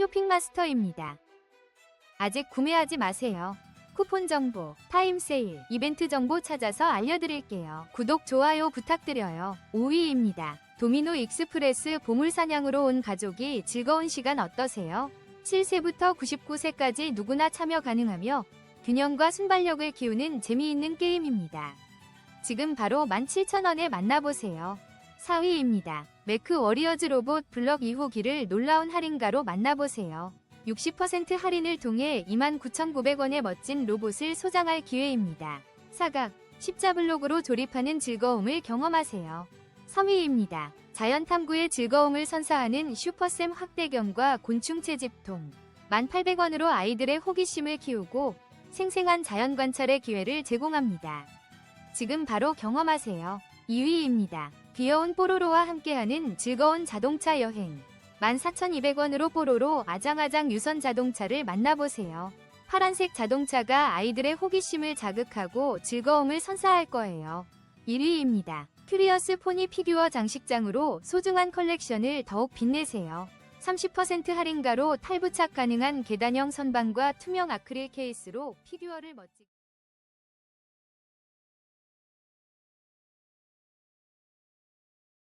쇼핑마스터입니다. 아직 구매하지 마세요. 쿠폰 정보, 타임 세일, 이벤트 정보 찾아서 알려드릴게요. 구독, 좋아요 부탁드려요. 5위입니다. 도미노 익스프레스 보물사냥으로 온 가족이 즐거운 시간 어떠세요? 7세부터 99세까지 누구나 참여 가능하며 균형과 순발력을 키우는 재미있는 게임입니다. 지금 바로 17,000원에 만나보세요. 4위입니다. 매크 워리어즈 로봇 블럭 2호기를 놀라운 할인가로 만나보세요. 60% 할인을 통해 29,900원의 멋진 로봇을 소장할 기회입니다. 사각, 십자블록으로 조립하는 즐거움을 경험하세요. 3위입니다. 자연 탐구의 즐거움을 선사하는 슈퍼샘 확대경과 곤충 채집통. 1,800원으로 아이들의 호기심을 키우고 생생한 자연 관찰의 기회를 제공합니다. 지금 바로 경험하세요. 2위입니다. 귀여운 뽀로로와 함께하는 즐거운 자동차 여행. 14,200원으로 뽀로로 아장아장 유선 자동차를 만나보세요. 파란색 자동차가 아이들의 호기심을 자극하고 즐거움을 선사할 거예요. 1위입니다. 큐리어스 포니 피규어 장식장으로 소중한 컬렉션을 더욱 빛내세요. 30% 할인가로 탈부착 가능한 계단형 선반과 투명 아크릴 케이스로 피규어를 멋지게